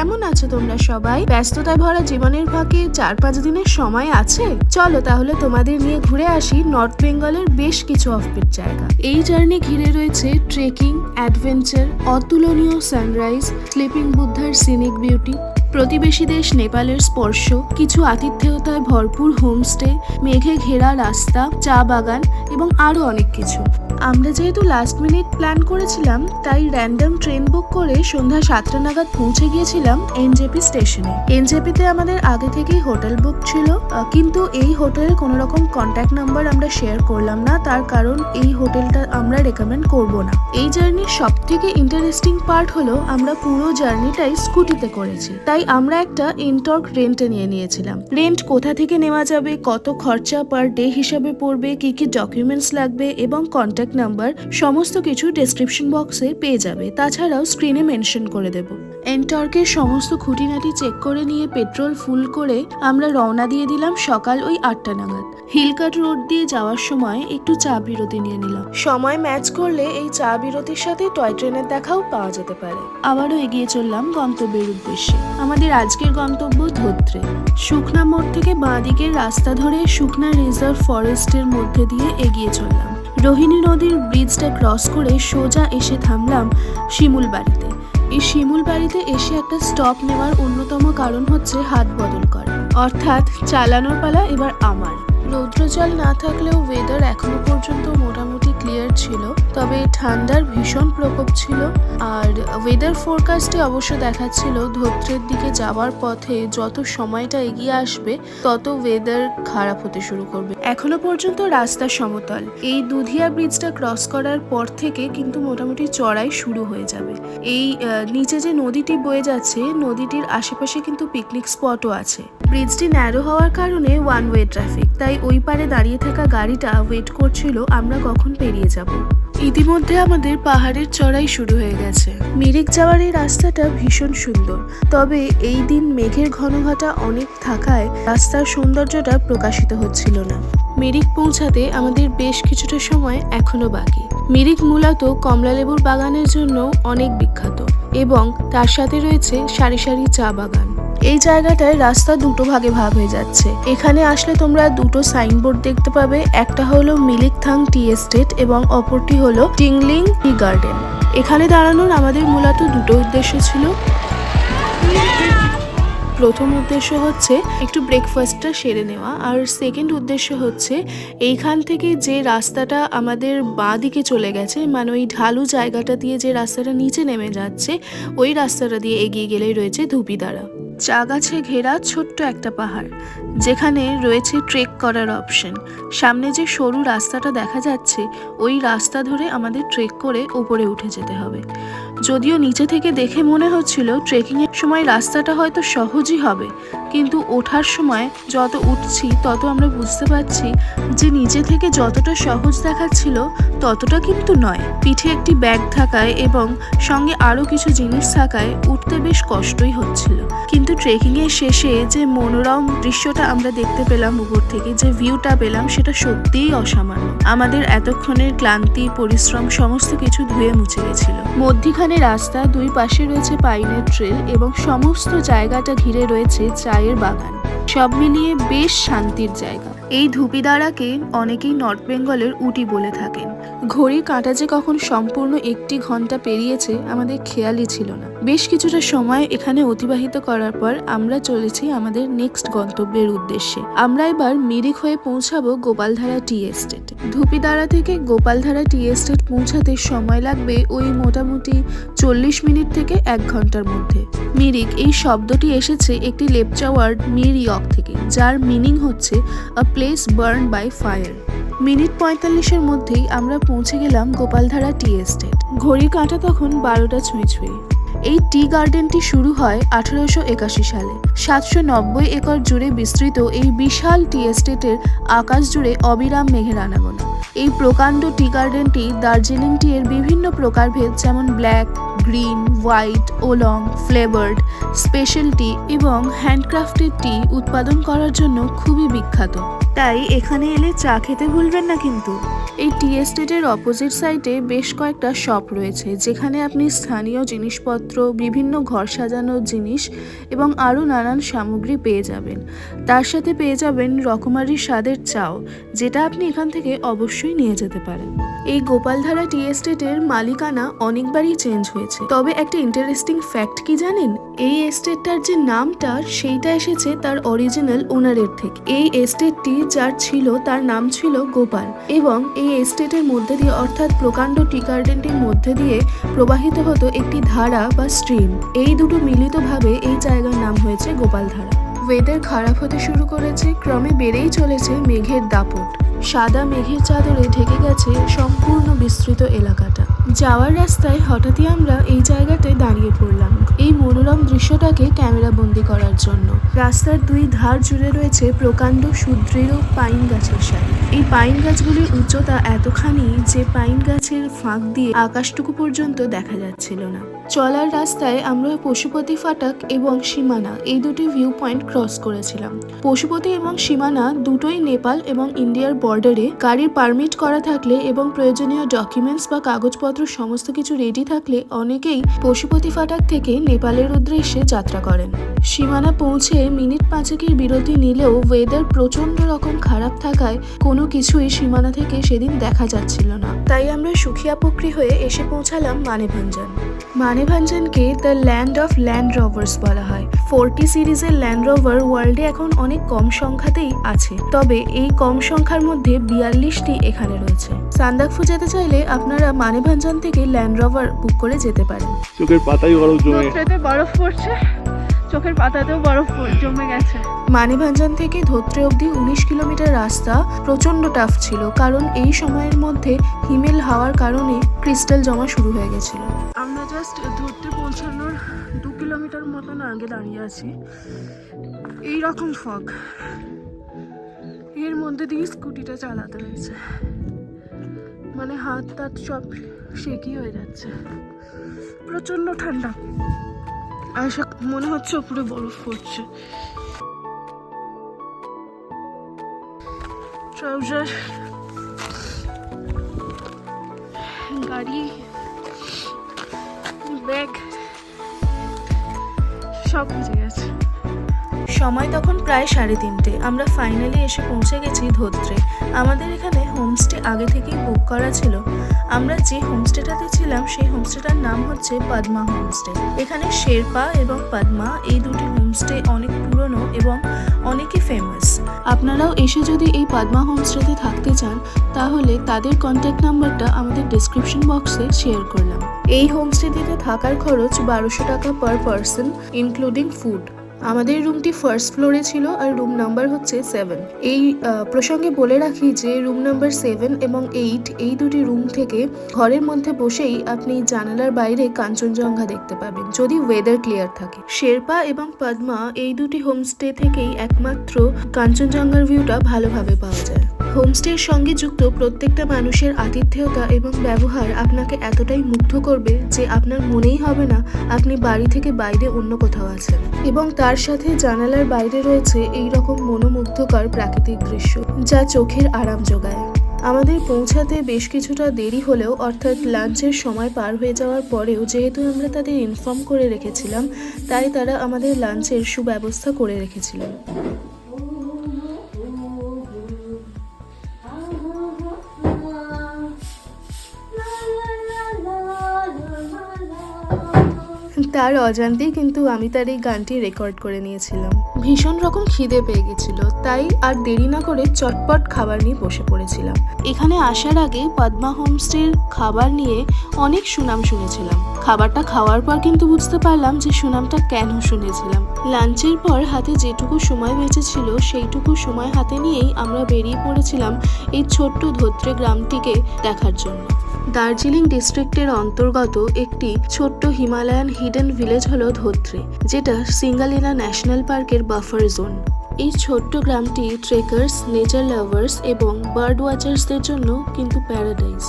কেমন আছো তোমরা সবাই? ব্যস্ততায় ভরা জীবনের ফাঁকে চার পাঁচ দিনের সময় আছে? চলো তাহলে তোমাদের নিয়ে ঘুরে আসি নর্থ বেঙ্গলের বেশ কিছু অফবিট জায়গা। এই জার্নি ঘিরে রয়েছে ট্রেকিং, অ্যাডভেঞ্চার, অতুলনীয় সানরাইজ, স্লিপিং বুদ্ধার সিনিক বিউটি প্রতিবেশী দেশ নেপালের স্পর্শ, কিছু আতিথেয়তায় ভরপুর হোমস্টে, মেঘে ঘেরা রাস্তা, চা বাগান এবং আরও অনেক কিছু। আমরা যেহেতু লাস্ট মিনিট প্ল্যান করেছিলাম, তাই র্যান্ডম ট্রেন বুক করে সন্ধ্যা সাতটা নাগাদ পৌঁছে গিয়েছিলাম এনজেপি স্টেশনে এনজেপিতে আমাদের আগে থেকেই হোটেল বুক ছিল কিন্তু এই হোটেলের কোনো রকম কন্ট্যাক্ট নাম্বার আমরা শেয়ার করলাম না, তার কারণ এই হোটেলটা আমরা রেকমেন্ড করব না। এই জার্নির সব থেকে ইন্টারেস্টিং পার্ট হলো, আমরা পুরো জার্নিটাই স্কুটিতে করেছি। তাই আমরা একটা ইনটর্ক রেন্টে নিয়ে নিয়েছিলাম। রেন্ট কোথা থেকে নেওয়া যাবে, কত খরচা পার ডে হিসাবে পড়বে, কি কি ডকুমেন্টস লাগবে এবং কন্ট্যাক্ট নাম্বার সমস্ত কিছু ডেসক্রিপশন বক্সে পেয়ে যাবে। তাছাড়াও স্ক্রিনে মেনশন করে দেব। এনটর্কের সমস্ত খুঁটিনাটি চেক করে নিয়ে পেট্রোল ফুল করে আমরা রওনা দিয়ে দিলাম সকাল ওই আটটা নাগাদ। হিলকাট রোড দিয়ে যাওয়ার সময় একটু চা বিরতি নিয়ে নিলাম। সময় ম্যাচ করলে এই চা বিরতির সাথে টয় ট্রেনের দেখাও পাওয়া যেতে পারে। আবারও এগিয়ে চললাম গন্তব্যের উদ্দেশ্যে। আমাদের আজকের গন্তব্য ধোত্রে। শুকনা মোড় থেকে বাঁ দিকের রাস্তা ধরে শুকনা রিজার্ভ ফরেস্টের মধ্যে দিয়ে এগিয়ে চললাম। রোহিণী নদীর ব্রিজটা ক্রস করে সোজা এসে থামলাম শিমুল বাড়িতে। এই শিমুল বাড়িতে এসে একটা স্টপ নেওয়ার অন্যতম কারণ হচ্ছে হাত বদল করা। অর্থাৎ চালানোর পালা এবার আমার। রৌদ্রজল না থাকলেও ওয়েদার এখনও পর্যন্ত মোটামুটি ক্লিয়ার ছিল, তবে ঠান্ডার ভীষণ প্রকোপ ছিল। আর ওয়েদার ফোরকাস্টে অবশ্য দেখাচ্ছিল ধৈত্রের দিকে যাওয়ার পথে যত সময়টা এগিয়ে আসবে, তত ওয়েদার খারাপ হতে শুরু করবে। এখনও পর্যন্ত রাস্তা সমতল। এই দুধিয়া ব্রিজটা ক্রস করার পর থেকে কিন্তু মোটামুটি চড়াই শুরু হয়ে যাবে। এই নিচে যে নদীটি বয়ে যাচ্ছে, নদীটির আশেপাশে কিন্তু পিকনিক স্পটও আছে। ব্রিজটি ন্যারো হওয়ার কারণে ওয়ান ওয়ে ট্রাফিক তাই ওই পারে দাঁড়িয়ে থাকা গাড়িটা ওয়েট করছিল, আমরা কখন পেরিয়ে যাব? ইতিমধ্যে আমাদের পাহাড়ের চড়াই শুরু হয়ে গেছে। মিরিক যাওয়ার এই রাস্তাটা ভীষণ সুন্দর, তবে এই দিন মেঘের ঘনঘটা অনেক থাকায় রাস্তার সৌন্দর্যটা প্রকাশিত হচ্ছিল না। মিরিক পৌঁছাতে আমাদের বেশ কিছুটা সময় এখনও বাকি। মিরিক মূলত কমলালেবুর বাগানের জন্য অনেক বিখ্যাত, এবং তার সাথে রয়েছে সারি সারি চা বাগান। এই জায়গাটায় রাস্তা দুটো ভাগে ভাগ হয়ে যাচ্ছে। এখানে আসলে তোমরা দুটো সাইনবোর্ড দেখতে পাবে। একটা হলো মিলিকথাং টি এস্টেট এবং অপরটি হলো টিংলিং টি গার্ডেন। এখানে দাঁড়ানোর আমাদের মূলত দুটো উদ্দেশ্য ছিল। প্রথম উদ্দেশ্য হচ্ছে একটু ব্রেকফাস্টটা সেরে নেওয়া আর সেকেন্ড উদ্দেশ্য হচ্ছে এইখান থেকে যে রাস্তাটা আমাদের বাঁ দিকে চলে গেছে মানে ওই ঢালু জায়গাটা দিয়ে যে রাস্তাটা নিচে নেমে যাচ্ছে, ওই রাস্তাটা দিয়ে এগিয়ে গেলেই রয়েছে ধুপিদারা চা গাছে ঘেরা ছোট্ট একটা পাহাড়। যেখানে রয়েছে ট্রেক করার অপশন সামনে যে সরু রাস্তাটা দেখা যাচ্ছে, ওই রাস্তা ধরে আমাদের ট্রেক করে ওপরে উঠে যেতে হবে। যদিও নিচে থেকে দেখে মনে হচ্ছিল ট্রেকিংয়ের সময় রাস্তাটা হয়তো সহজই হবে, কিন্তু ওঠার সময় যত উঠছি তত আমরা বুঝতে পারছি যে নিচে থেকে যতটা সহজ দেখাচ্ছিল ততটা কিন্তু নয়। পিঠে একটি ব্যাগ থাকায় এবং সঙ্গে আরও কিছু জিনিস থাকায় উঠতে বেশ কষ্টই হচ্ছিল। কিন্তু ট্রেকিংয়ের শেষে যে মনোরম দৃশ্যটা আমরা দেখতে পেলাম উপর থেকে, যে ভিউটা পেলাম, সেটা সত্যিই অসামান্য। আমাদের এতক্ষণের ক্লান্তি, পরিশ্রম, সমস্ত কিছু ধুয়ে মুছে গেছিল। মধ্যিখানে রাস্তা, দুই পাশে রয়েছে পাইনের ট্রেল এবং সমস্ত জায়গাটা ঘিরে রয়েছে চায়ের বাগান। সব মিলিয়ে বেশ শান্তির জায়গা। এই ধুপিদারাকে অনেকেই নর্থ বেঙ্গলের উটি বলে থাকেন। ঘড়ির কাঁটা যে কখন সম্পূর্ণ একটি ঘণ্টা পেরিয়েছে, আমাদের খেয়ালই ছিল না। বেশ কিছুটা সময় এখানে অতিবাহিত করার পর আমরা চলেছি আমাদের নেক্সট গন্তব্যের উদ্দেশ্যে। আমরা এবার মিরিক হয়ে পৌঁছাবো গোপালধারা টি এস্টেটে। ধুপিদারা থেকে গোপালধারা টি এস্টেট পৌঁছাতে সময় লাগবে ওই মোটামুটি চল্লিশ মিনিট থেকে এক ঘণ্টার মধ্যে। মিরিক এই শব্দটি এসেছে একটি লেপচা ওয়ার্ড মিরিয়ক থেকে, যার মিনিং হচ্ছে a place burn by fire minute পঁয়তাল্লিশের মধ্যেই আমরা পৌঁছে গেলাম গোপালধারা টি এস্টেট। ঘড়ি কাঁটা তখন বারোটা ছুঁই ছুঁই। এই টি গার্ডেনটি শুরু হয় আঠারোশো একাশি সালে। সাতশো নব্বই একর জুড়ে বিস্তৃত এই বিশাল টি এস্টেটের আকাশ জুড়ে অবিরাম মেঘের আনাগোনা। এই প্রকাণ্ড টি গার্ডেনটি দার্জিলিং টি এর বিভিন্ন প্রকারভেদ যেমন black, green, white, oolong, flavoured, special tea এবং হ্যান্ডক্রাফটেড টি উৎপাদন করার জন্য খুবই বিখ্যাত। তাই এখানে এলে চা খেতে ভুলবেন না কিন্তু। এই টি এস্টেটের অপোজিট সাইডে বেশ কয়েকটা শপ রয়েছে, যেখানে আপনি স্থানীয় জিনিসপত্র, বিভিন্ন ঘর সাজানোর জিনিস এবং আরও নানান সামগ্রী পেয়ে যাবেন। তার সাথে পেয়ে যাবেন রকমারি স্বাদের চাও, যেটা আপনি এখান থেকে অবশ্যই নিয়ে যেতে পারেন। এই গোপালধারা টি এস্টেটের মালিকানা অনেকবারই চেঞ্জ হয়েছে। তবে একটা ইন্টারেস্টিং ফ্যাক্ট কি জানেন? এই এস্টেটটার যে নামটা, সেইটা এসেছে তার অরিজিনাল ওনারের থেকে। এই এস্টেটটি যার ছিল, তার নাম ছিল গোপাল। এবং এই এস্টেটের মধ্যে দিয়ে, অর্থাৎ প্রকাণ্ড টি গার্ডেনটির মধ্যে দিয়ে প্রবাহিত হতো একটি ধারা বা স্ট্রিম। এই দুটো মিলিতভাবে এই জায়গার নাম হয়েছে গোপালধারা ওয়েদার খারাপ হতে শুরু করেছে, ক্রমে বেড়েই চলেছে মেঘের দাপট। সাদা মেঘের চাদরে ঢেকে গেছে সম্পূর্ণ বিস্তৃত এলাকাটা। যাওয়ার রাস্তায় হঠাৎই আমরা এই জায়গাটায় দাঁড়িয়ে পড়লাম। এই মনোরম দৃশ্যটাকে ক্যামেরা বন্দি করার জন্য। রাস্তার দুই ধার জুড়ে রয়েছে প্রকাণ্ড সুদৃঢ় পাইন গাছের সারি এই পাইন গাছগুলির উচ্চতা এতখানি যে পাইন গাছের ফাঁক দিয়ে আকাশটুকু পর্যন্ত দেখা যাচ্ছিল না। চলার রাস্তায় আমরা পশুপতি ফাটাক এবং সীমানা এই দুটি ভিউ পয়েন্ট ক্রস করেছিলাম। পশুপতি এবং সীমানা দুটোই নেপাল এবং ইন্ডিয়ার বর্ডারে গাড়ির পারমিট করা থাকলে এবং প্রয়োজনীয় ডকুমেন্টস বা কাগজপত্র সমস্ত কিছু রেডি থাকলে অনেকেই পশুপতি ফাটাক থেকে নেপালের উদ্দেশ্যে যাত্রা করেন। সীমানা পৌঁছে মিনিট পাঁচেকের বিরতি নিলেও ওয়েদার প্রচণ্ড রকম খারাপ থাকায় কোনো কিছুই সীমানা থেকে সেদিন দেখা যাচ্ছিল না। তাই আমরা সুখিয়া পক্রি হয়ে এসে পৌঁছালাম Manebhanjan. মানেভাঞ্জনকে the land of land rovers বলা হয়। ফোরটি সিরিজের ল্যান্ড রোভার ওয়ার্ল্ডে এখন অনেক কম সংখ্যাতেই আছে। তবে এই কম সংখ্যার মধ্যে বিয়াল্লিশটি এখানে রয়েছে। সান্দাকফু যেতে চাইলে আপনারা মানেভাঞ্জন থেকে ল্যান্ড রোভার বুক করে যেতে পারেন। চোখের পাতাই বরফ জমে। ধোত্রেতে বরফ পড়ছে চোখের পাতাতেও বরফ জমে গেছে। মানেভাঞ্জন থেকে ধোত্রে অবধি উনিশ কিলোমিটার রাস্তা প্রচণ্ড টাফ ছিল কারণ এই সময়ের মধ্যে হিমেল হাওয়ার কারণে ক্রিস্টাল জমা শুরু হয়ে গেছিল। আমরা জাস্ট ধরতে পৌঁছানোর দু কিলোমিটার মতন আগে দাঁড়িয়ে আছি। এই রকম ফগ এর মধ্যে দিয়ে স্কুটিটা চালাতে হয়েছে। মানে হাত তাত সব শেকি হয়ে যাচ্ছে। প্রচণ্ড ঠান্ডা। সব- মনে হচ্ছে উপরে বরফ পড়ছে। ট্রাউজার গাড়ি ব্যাগ সব ভিজে গেছে। সময় তখন প্রায় সাড়ে তিনটে। আমরা ফাইনালি এসে পৌঁছে গেছি ধোত্রে। আমাদের এখানে হোমস্টে আগে থেকেই বুক করা ছিল। আমরা যে হোমস্টেটাতে ছিলাম, সেই হোমস্টেটার নাম হচ্ছে পদ্মা হোমস্টে এখানে শেরপা এবং পদ্মা এই দুটি হোমস্টে অনেক পুরনো এবং অনেকই ফেমাস আপনারাও এসে যদি এই পদ্মা হোমস্টেতে থাকতে চান, তাহলে তাদের কন্ট্যাক্ট নাম্বারটা আমাদের ডিসক্রিপশন বক্সে শেয়ার করলাম। এই হোমস্টেটিতে থাকার খরচ বারোশো টাকা পার পারসন ইনক্লুডিং ফুড আমাদের রুমটি ফার্স্ট ফ্লোরে ছিল আর রুম নাম্বার হচ্ছে সেভেন এই প্রসঙ্গে বলে রাখি যে রুম নাম্বার সেভেন এবং এইট এই দুটি রুম থেকে ঘরের মধ্যে বসেই আপনি জানালার বাইরে কাঞ্চনজঙ্ঘা দেখতে পাবেন, যদি ওয়েদার ক্লিয়ার থাকে। শেরপা এবং পদ্মা এই দুটি হোমস্টে থেকেই একমাত্র কাঞ্চনজঙ্ঘার ভিউটা ভালোভাবে পাওয়া যায়। হোমস্টের সঙ্গে যুক্ত প্রত্যেকটা মানুষের আতিথেয়তা এবং ব্যবহার আপনাকে এতটাই মুগ্ধ করবে যে আপনার মনেই হবে না আপনি বাড়ি থেকে বাইরে অন্য কোথাও আছেন। এবং তার সাথে জানালার বাইরে রয়েছে এই রকম মনোমুগ্ধকর প্রাকৃতিক দৃশ্য যা চোখের আরাম যোগায়। আমাদের পৌঁছাতে বেশ কিছুটা দেরি হলেও অর্থাৎ লাঞ্চের সময় পার হয়ে যাওয়ার পরেও যেহেতু আমরা তাদের ইনফর্ম করে রেখেছিলাম, তাই তারা আমাদের লাঞ্চের সুব্যবস্থা করে রেখেছিলেন। তার অজান্তেই কিন্তু আমি তার এই গানটি রেকর্ড করে নিয়েছিলাম। ভীষণ রকম খিদে পেয়ে গেছিল, তাই আর দেরি না করে চটপট খাবার নিয়ে বসে পড়েছিলাম। এখানে আসার আগে পদ্মা হোমস্টের খাবার নিয়ে অনেক সুনাম শুনেছিলাম। খাবারটা খাওয়ার পর কিন্তু বুঝতে পারলাম যে সুনামটা কেন শুনেছিলাম। লাঞ্চের পর হাতে যেটুকু সময় বেঁচেছিল, সেইটুকু সময় হাতে নিয়েই আমরা বেরিয়ে পড়েছিলাম এই ছোট্ট ধোত্রে গ্রামটিকে দেখার জন্য। দার্জিলিং ডিস্ট্রিক্টের অন্তর্গত একটি ছোট্ট হিমালয়ান হিডেন ভিলেজ হলো ধোত্রে, যেটা সিঙ্গালিনা ন্যাশনাল পার্কের বাফার জোন। এই ছোট্ট গ্রামটি ট্রেকার্স, নেচার লাভার্স এবং বার্ড ওয়াচার্সদের জন্য কিন্তু প্যারাডাইস।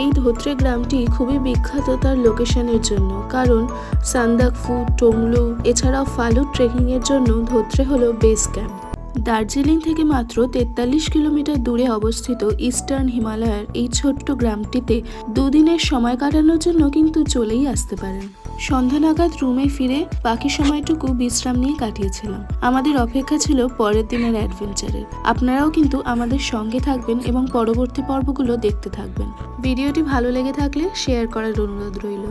এই ধোত্রে গ্রামটি খুবই বিখ্যাত তার লোকেশনের জন্য, কারণ সান্দাকফু, টংলু, এছাড়াও ফালু ট্রেকিংয়ের জন্য ধোত্রে হলো বেস ক্যাম্প দার্জিলিং থেকে মাত্র তেতাল্লিশ কিলোমিটার দূরে অবস্থিত ইস্টার্ন হিমালয়ের এই ছোট্ট গ্রামটিতে দুদিনের সময় কাটানোর জন্য কিন্তু চলেই আসতে পারেন। সন্ধ্যা নাগাদ রুমে ফিরে বাকি সময়টুকু বিশ্রাম নিয়ে কাটিয়েছিলাম। আমাদের অপেক্ষা ছিল পরের দিনের অ্যাডভেঞ্চারের আপনারাও কিন্তু আমাদের সঙ্গে থাকবেন এবং পরবর্তী পর্বগুলো দেখতে থাকবেন। ভিডিওটি ভালো লেগে থাকলে শেয়ার করার অনুরোধ রইল।